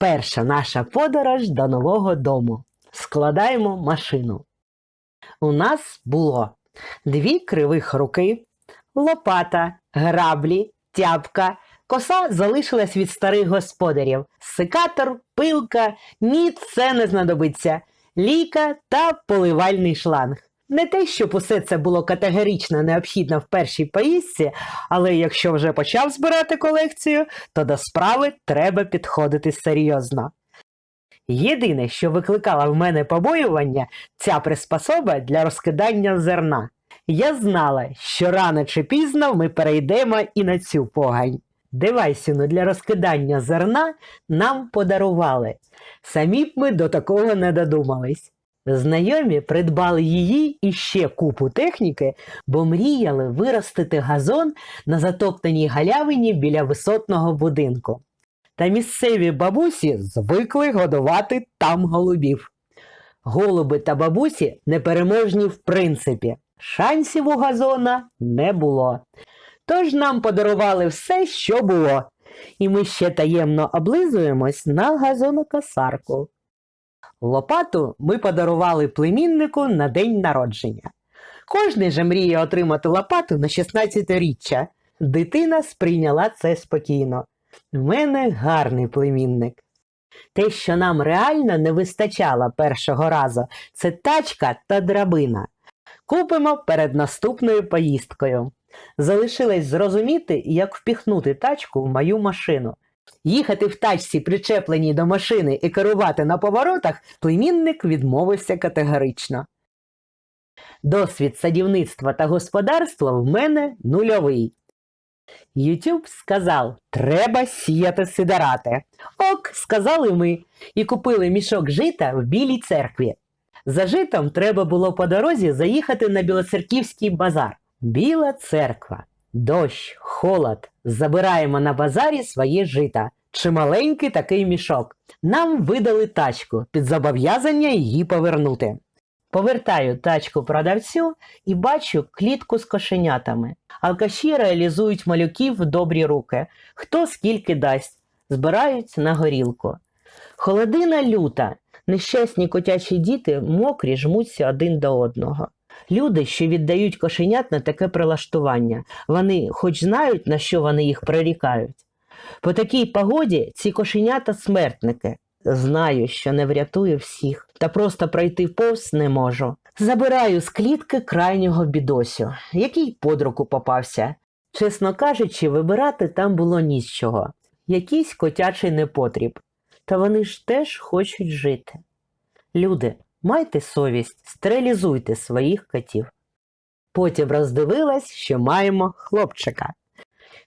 Перша наша подорож до нового дому. Складаємо машину. У нас було дві кривих руки, лопата, граблі, тяпка. Коса залишилась від старих господарів. Секатор, пилка, ні, це не знадобиться. Ліка та поливальний шланг. Не те, щоб усе це було категорично необхідно в першій поїздці, але якщо вже почав збирати колекцію, то до справи треба підходити серйозно. Єдине, що викликало в мене побоювання, ця приспособа для розкидання зерна. Я знала, що рано чи пізно ми перейдемо і на цю погань. Девайсіну для розкидання зерна нам подарували. Самі б ми до такого не додумались. Знайомі придбали її і ще купу техніки, бо мріяли виростити газон на затоптаній галявині біля висотного будинку. Та місцеві бабусі звикли годувати там голубів. Голуби та бабусі непереможні в принципі. Шансів у газона не було. Тож нам подарували все, що було, і ми ще таємно облизуємось на газонокосарку. Лопату ми подарували племіннику на день народження. Кожний же мріє отримати лопату на 16-річчя. Дитина сприйняла це спокійно. В мене гарний племінник. Те, що нам реально не вистачало першого разу, це тачка та драбина. Купимо перед наступною поїздкою. Залишилось зрозуміти, як впіхнути тачку в мою машину. Їхати в тачці, причепленій до машини і керувати на поворотах, племінник відмовився категорично. Досвід садівництва та господарства в мене нульовий. Ютуб сказав, треба сіяти сидорати. Ок, сказали ми, і купили мішок жита в білій церкві. За житом треба було по дорозі заїхати на Білоцерківський базар. Біла церква, дощ, холод. Забираємо на базарі своє жита. Чималенький такий мішок. Нам видали тачку під зобов'язання її повернути. Повертаю тачку продавцю і бачу клітку з кошенятами. Алкаші реалізують малюків в добрі руки. Хто скільки дасть, збирають на горілку. Холодина люта. Нещасні котячі діти мокрі жмуться один до одного. Люди, що віддають кошенят на таке прилаштування, вони хоч знають, на що вони їх прирікають. По такій погоді ці кошенята смертники. Знаю, що не врятую всіх, та просто пройти повз не можу. Забираю з клітки крайнього бідосю, який под руку попався. Чесно кажучи, вибирати там було ні з чого. Якийсь котячий непотріб. Та вони ж теж хочуть жити. Люди, майте совість, стерилізуйте своїх котів. Потім роздивилась, що маємо хлопчика.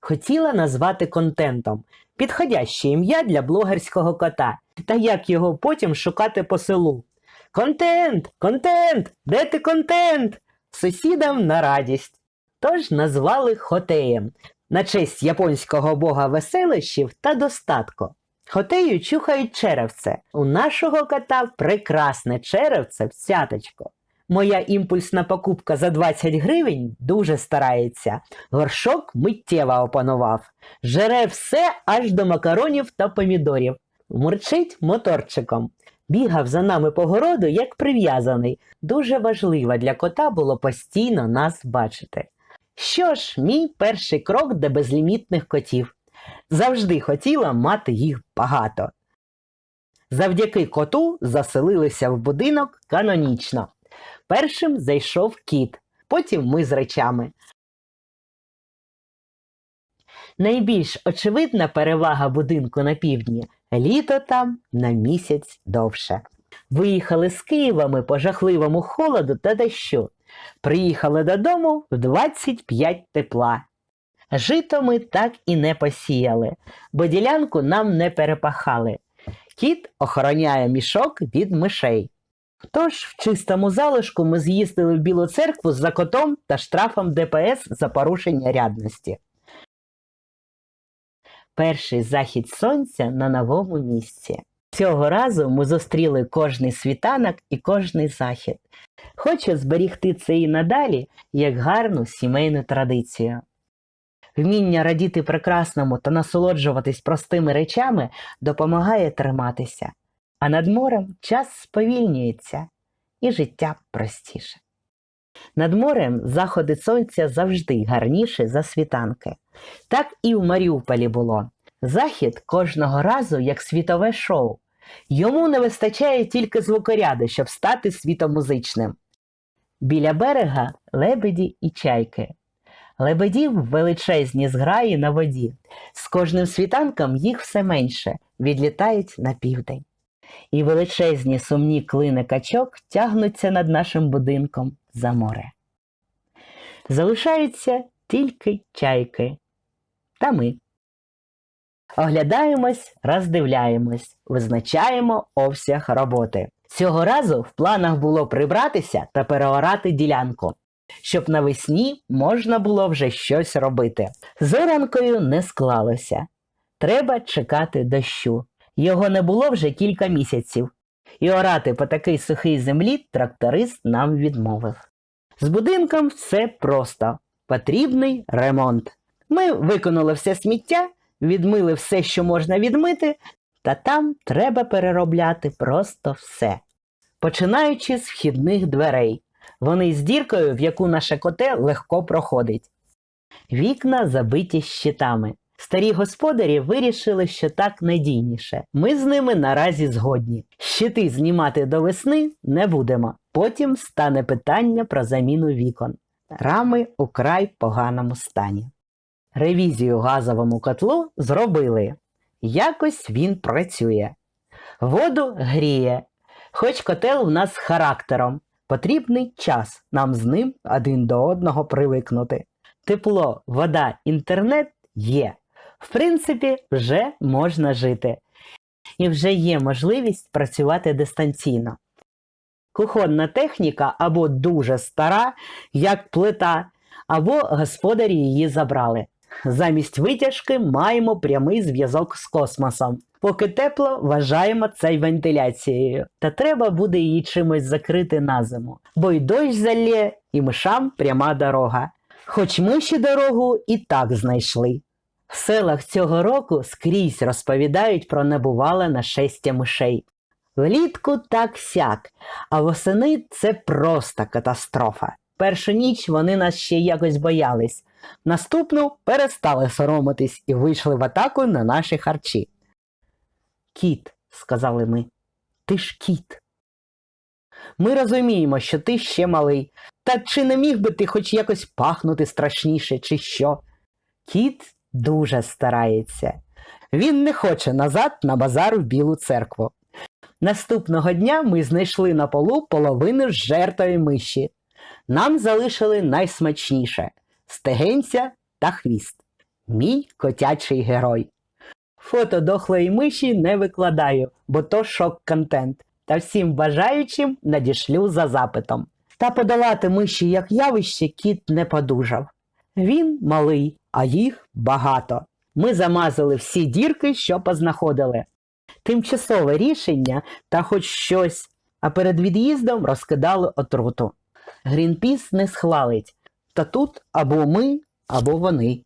Хотіла назвати контентом підходяще ім'я для блогерського кота, та як його потім шукати по селу. Контент! Контент! Де ти контент? Сусідам на радість. Тож назвали Хотеєм на честь японського бога веселищів та достатку. Хотею чухають черевце. У нашого кота прекрасне черевце в цяточку. Моя імпульсна покупка за 20 гривень дуже старається. Горшок миттєво опанував. Жере все аж до макаронів та помідорів. Мурчить моторчиком. Бігав за нами по городу, як прив'язаний. Дуже важливо для кота було постійно нас бачити. Що ж, мій перший крок до безлімітних котів. Завжди хотіла мати їх багато. Завдяки коту заселилися в будинок канонічно. Першим зайшов кіт, потім ми з речами. Найбільш очевидна перевага будинку на півдні літо там на місяць довше. Виїхали з Києва ми по жахливому холоду та дощу. Приїхали додому в 25 тепла. Жито ми так і не посіяли, бо ділянку нам не перепахали. Кіт охороняє мішок від мишей. Тож в чистому залишку ми з'їздили в Білу церкву за котом та штрафом ДПС за порушення рядності. Перший захід сонця на новому місці. Цього разу ми зустріли кожний світанок і кожний захід. Хочу зберігти це і надалі як гарну сімейну традицію. Вміння радіти прекрасному та насолоджуватись простими речами допомагає триматися, а над морем час сповільнюється і життя простіше. Над морем заходи сонця завжди гарніші за світанки. Так і в Маріуполі було. Захід кожного разу як світове шоу. Йому не вистачає тільки звукоряди, щоб стати світомузичним. Біля берега лебеді і чайки. Лебедів величезні зграї на воді. З кожним світанком їх все менше, відлітають на південь. І величезні сумні клини качок тягнуться над нашим будинком за море. Залишаються тільки чайки. Та ми. Оглядаємось, роздивляємось, визначаємо обсяг роботи. Цього разу в планах було прибратися та переорати ділянку, щоб навесні можна було вже щось робити. З оранкою не склалося. Треба чекати дощу. Його не було вже кілька місяців, і орати по такій сухій землі тракторист нам відмовив. З будинком все просто потрібний ремонт. Ми виконали все сміття, відмили все, що можна відмити, та там треба переробляти просто все. Починаючи з вхідних дверей. Вони з діркою, в яку наше коте легко проходить. Вікна забиті щитами. Старі господарі вирішили, що так надійніше. Ми з ними наразі згодні. Щити знімати до весни не будемо. Потім стане питання про заміну вікон. Рами у край поганому стані. Ревізію газовому котлу зробили. Якось він працює. Воду гріє. Хоч котел в нас з характером. Потрібний час нам з ним один до одного привикнути. Тепло, вода, інтернет є. В принципі, вже можна жити. І вже є можливість працювати дистанційно. Кухонна техніка або дуже стара, як плита, або господарі її забрали. Замість витяжки маємо прямий зв'язок з космосом. Поки тепло, вважаємо це й вентиляцією. Та треба буде її чимось закрити на зиму, бо й дощ залє, і мишам пряма дорога. Хоч ми ще дорогу і так знайшли. В селах цього року скрізь розповідають про небувале нашестя мишей. Влітку так сяк, а восени це просто катастрофа. Першу ніч вони нас ще якось боялись, наступну перестали соромитись і вийшли в атаку на наші харчі. Кіт, сказали ми, ти ж кіт. Ми розуміємо, що ти ще малий, та чи не міг би ти хоч якось пахнути страшніше, чи що? Кіт дуже старається. Він не хоче назад на базар в Білу церкву. Наступного дня ми знайшли на полу половину жертвої миші. Нам залишили найсмачніше стегенця та хвіст. Мій котячий герой. Фото дохлої миші не викладаю, бо то шок-контент. Та всім бажаючим надішлю за запитом. Та подолати миші як явище кіт не подужав. Він малий, а їх багато. Ми замазали всі дірки, що познаходили. Тимчасове рішення та хоч щось, а перед від'їздом розкидали отруту. Грінпіс не схвалить, та тут або ми, або вони.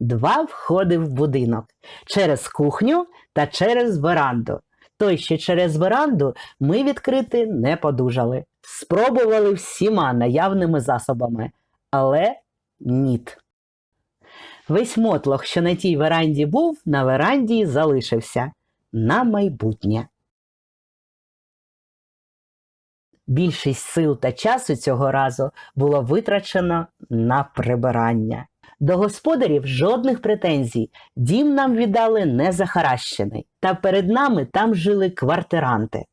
Два входи в будинок через кухню та через веранду. Той, що через веранду, ми відкрити не подужали. Спробували всіма наявними засобами, але ніт. Весь мотлох, що на тій веранді був, на веранді залишився на майбутнє. Більшість сил та часу цього разу було витрачено на прибирання. До господарів жодних претензій. Дім нам віддали не захаращений. Та перед нами там жили квартиранти.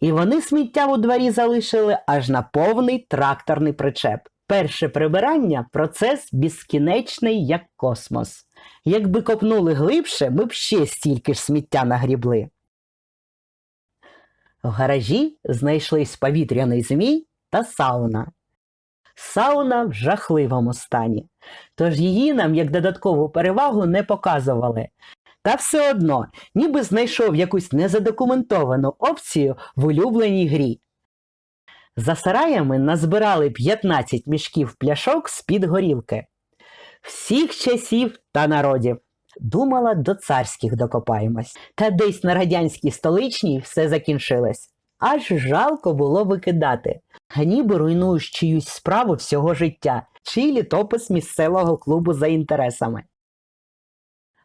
І вони сміття у дворі залишили аж на повний тракторний причеп. Перше прибирання процес безкінечний, як космос. Якби копнули глибше, ми б ще стільки ж сміття нагрібли. В гаражі знайшлись повітряний змій та сауна. Сауна в жахливому стані, тож її нам як додаткову перевагу не показували. Та все одно, ніби знайшов якусь незадокументовану опцію в улюбленій грі. За сараями назбирали 15 мішків пляшок з-під горілки. всіх часів та народів. Думала, до царських докопаємось. Та десь на радянській столичній все закінчилось. Аж жалко було викидати. Ніби руйнуєш чиюсь справу всього життя, чи літопис місцевого клубу за інтересами.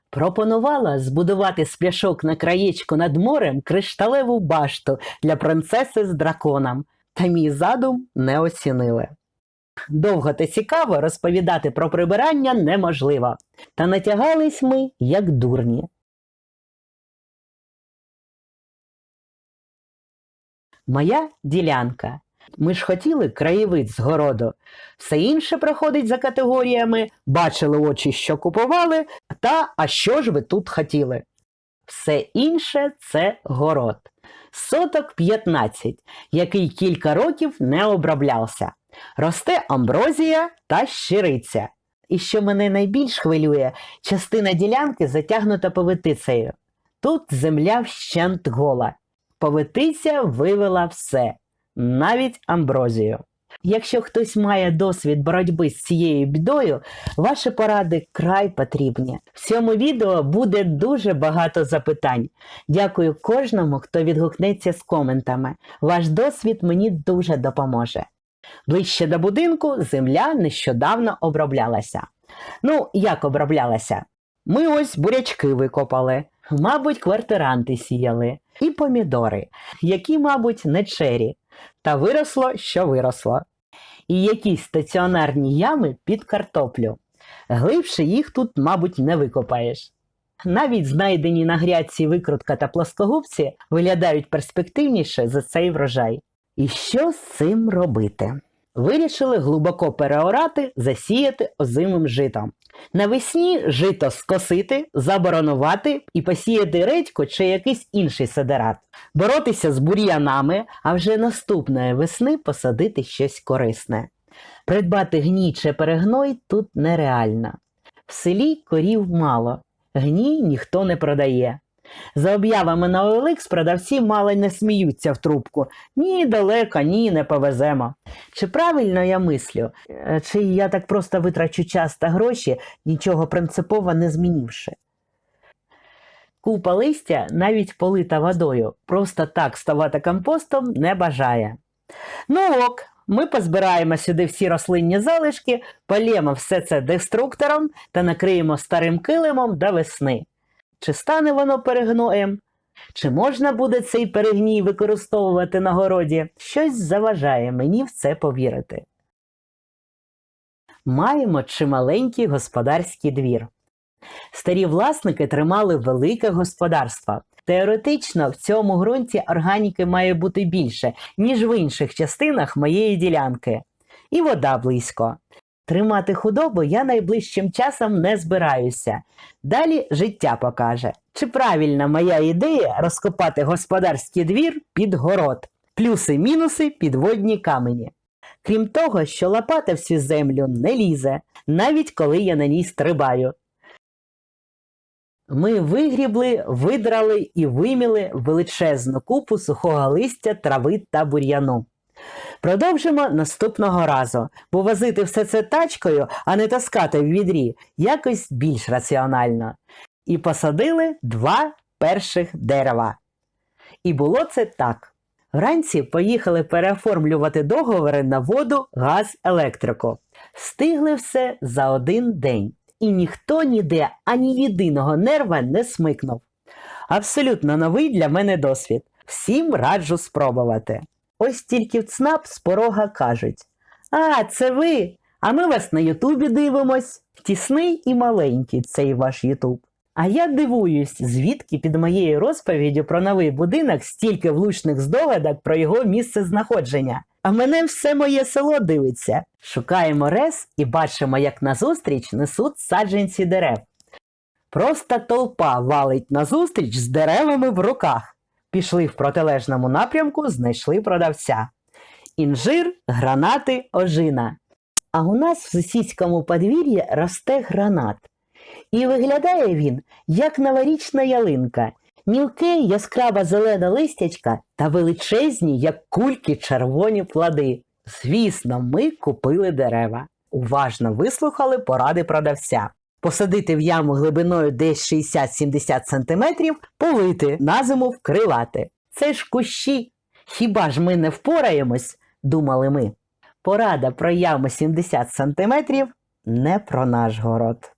Пропонувала збудувати з пляшок на краєчку над морем кришталеву башту для принцеси з драконом, та мій задум не оцінили. Довго та цікаво розповідати про прибирання неможливо, та натягались ми, як дурні. Моя ділянка. Ми ж хотіли краєвид з городу. Все інше проходить за категоріями, бачили очі, що купували, та а що ж ви тут хотіли? Все інше це город. Соток 15, який кілька років не оброблявся. Росте амброзія та щириця. І що мене найбільш хвилює, частина ділянки затягнута повитицею. Тут земля вщент гола. Повитиця вивела все, навіть амброзію. Якщо хтось має досвід боротьби з цією бідою, ваші поради край потрібні. В цьому відео буде дуже багато запитань. Дякую кожному, хто відгукнеться з коментами. Ваш досвід мені дуже допоможе. Ближче до будинку земля нещодавно оброблялася. Ну, як оброблялася? Ми ось бурячки викопали, мабуть, квартиранти сіяли, і помідори, які, мабуть, не чері, та виросло, що виросло. І якісь стаціонарні ями під картоплю. Глибше їх тут, мабуть, не викопаєш. Навіть знайдені на грядці викрутка та плоскогубці виглядають перспективніше за цей врожай. І що з цим робити? Вирішили глибоко переорати, засіяти озимим житом. Навесні жито скосити, заборонувати і посіяти редьку чи якийсь інший сидерат, боротися з бур'янами, а вже наступної весни посадити щось корисне. Придбати гній чи перегной тут нереально. В селі корів мало, гній ніхто не продає. За об'явами на OLX продавці мало не сміються в трубку. Ні, далеко, ні, не повеземо. Чи правильно я мислю? Е, Чи я так просто витрачу час та гроші, нічого принципово не змінивши? Купа листя, навіть полита водою, просто так ставати компостом не бажає. Ну ок, ми позбираємо сюди всі рослинні залишки, полємо все це деструктором та накриємо старим килимом до весни. Чи стане воно перегноєм? Чи можна буде цей перегній використовувати на городі? Щось заважає мені в це повірити. Маємо чималенький господарський двір. Старі власники тримали велике господарство. Теоретично в цьому ґрунті органіки має бути більше, ніж в інших частинах моєї ділянки. І вода близько. Тримати худобу я найближчим часом не збираюся. Далі життя покаже, чи правильна моя ідея розкопати господарський двір під город, плюси-мінуси підводні камені. Крім того, що лопата всю землю не лізе, навіть коли я на ній стрибаю. Ми вигрібли, видрали і виміли величезну купу сухого листя, трави та бур'яну. Продовжимо наступного разу, бо возити все це тачкою, а не таскати в відрі, якось більш раціонально. І посадили два перших дерева. І було це так. Вранці поїхали переоформлювати договори на воду, газ, електрику. Стигли все за один день, і ніхто ніде ані єдиного нерва не смикнув. Абсолютно новий для мене досвід. Всім раджу спробувати. Ось тільки в ЦНАП з порога кажуть: А, це ви! А ми вас на Ютубі дивимось. Тісний і маленький цей ваш Ютуб. А я дивуюсь, звідки під моєю розповіддю про новий будинок стільки влучних здогадок про його місце знаходження. А мене все моє село дивиться. Шукаємо рез і бачимо, як назустріч несуть саджанці дерев. Просто толпа валить назустріч з деревами в руках. Пішли в протилежному напрямку, знайшли продавця. Інжир, гранати, ожина. А у нас в сусідському подвір'ї росте гранат. І виглядає він, як новорічна ялинка, мілке яскрава зелена листячка та величезні, як кульки червоні плоди. Звісно, ми купили дерева. уважно вислухали поради продавця. Посадити в яму глибиною десь 60-70 см, полити, на зиму вкривати. Це ж кущі. Хіба ж ми не впораємось, думали ми. Порада про яму 70 см не про наш город.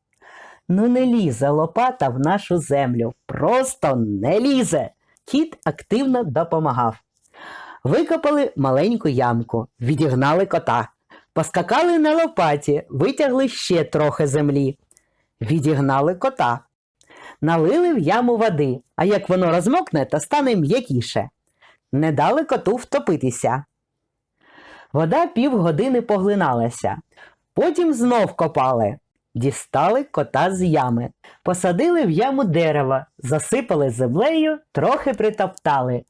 Ну не лізе лопата в нашу землю. Просто не лізе. Кіт активно допомагав. Викопали маленьку ямку, відігнали кота. Поскакали на лопаті, витягли ще трохи землі. Відігнали кота. Налили в яму води, а як воно розмокне, то стане м'якіше. Не дали коту втопитися. Вода півгодини поглиналася. Потім знов копали. Дістали кота з ями, посадили в яму дерева, засипали землею, трохи притоптали.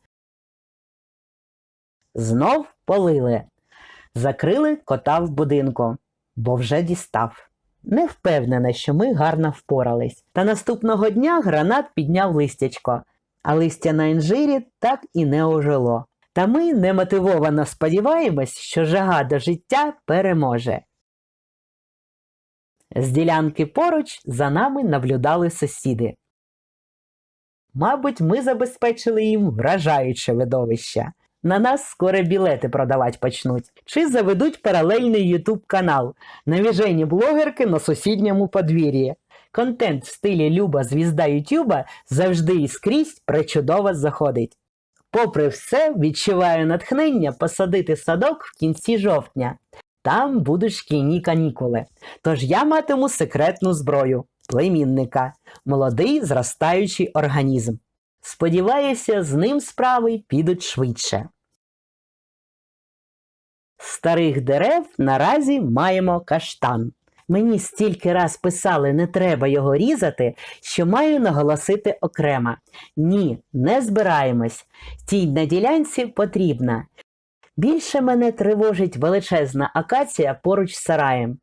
Знов полили. Закрили кота в будинку, бо вже дістав. Не впевнена, що ми гарно впорались. Та наступного дня гранат підняв листячко, а листя на інжирі так і не ожило. Та ми немотивовано сподіваємось, що жага до життя переможе. З ділянки поруч за нами наблюдали сусіди. Мабуть, ми забезпечили їм вражаюче видовище. На нас скоро білети продавати почнуть. Чи заведуть паралельний ютуб канал Навіжені блогерки на сусідньому подвір'ї. Контент в стилі Люба звізда Ютуба завжди і скрізь пречудово заходить. Попри все, відчуваю натхнення посадити садок в кінці жовтня. Там будуть шкільні канікули. Тож я матиму секретну зброю племінника, молодий зростаючий організм. Сподіваюся, з ним справи підуть швидше. Старих дерев наразі маємо каштан. Мені стільки раз писали, не треба його різати, що маю наголосити окремо. Ні, не збираємось. Тій на ділянці потрібна. Більше мене тривожить величезна акація поруч з сараєм.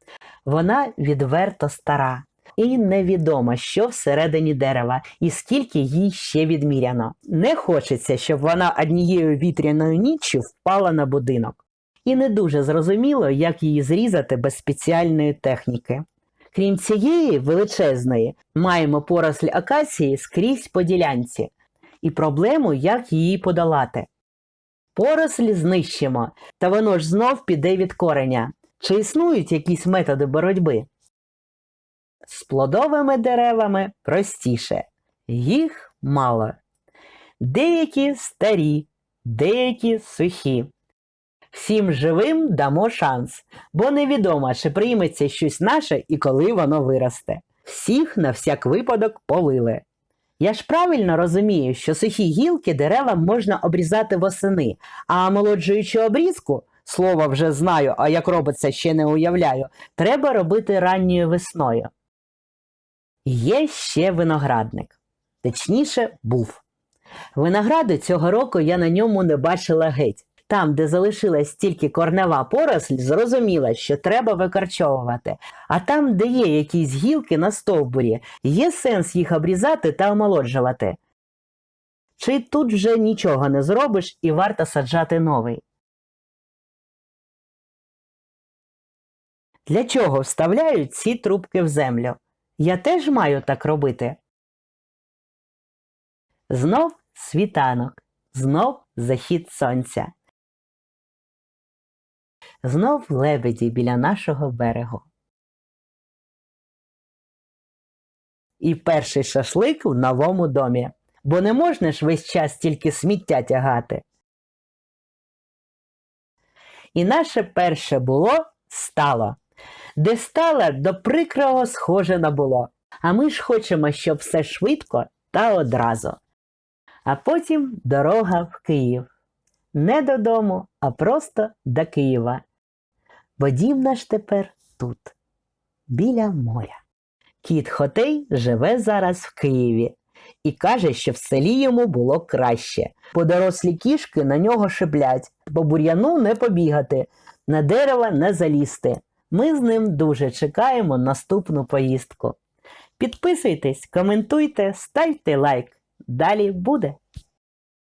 Вона відверто стара. І невідомо, що всередині дерева, і скільки їй ще відміряно. Не хочеться, щоб вона однією вітряною ніччю впала на будинок. І не дуже зрозуміло, як її зрізати без спеціальної техніки. Крім цієї величезної, маємо поросль акації скрізь по ділянці і проблему, як її подолати. Порослі знищимо, та воно ж знов піде від кореня. Чи існують якісь методи боротьби? З плодовими деревами простіше, їх мало. Деякі старі, деякі сухі. Всім живим дамо шанс, бо невідомо, чи прийметься щось наше і коли воно виросте. Всіх на всяк випадок полили. Я ж правильно розумію, що сухі гілки деревам можна обрізати восени, а омолоджуючу обрізку, слово вже знаю, а як робиться ще не уявляю, треба робити ранньою весною. Є ще виноградник. Точніше, був. Винограду цього року я на ньому не бачила геть. Там, де залишилась тільки корнева поросль, зрозуміла, що треба викорчовувати. А там, де є якісь гілки на стовбурі, є сенс їх обрізати та омолоджувати. Чи тут вже нічого не зробиш і варто саджати новий? Для чого вставляють ці трубки в землю? Я теж маю так робити. Знов світанок, знов захід сонця. Знов лебеді біля нашого берегу. І перший шашлик в новому домі, бо не можна ж весь час тільки сміття тягати. І наше перше було стало, де стало до прикрого схоже на було. А ми ж хочемо, щоб все швидко та одразу. А потім дорога в Київ. Не додому, а просто до Києва. Бо дім наш тепер тут, біля моря. Кіт Хотей живе зараз в Києві і каже, що в селі йому було краще, бо дорослі кішки на нього шиблять, по бур'яну не побігати, на дерева не залізти. Ми з ним дуже чекаємо наступну поїздку. Підписуйтесь, коментуйте, ставте лайк. Далі буде.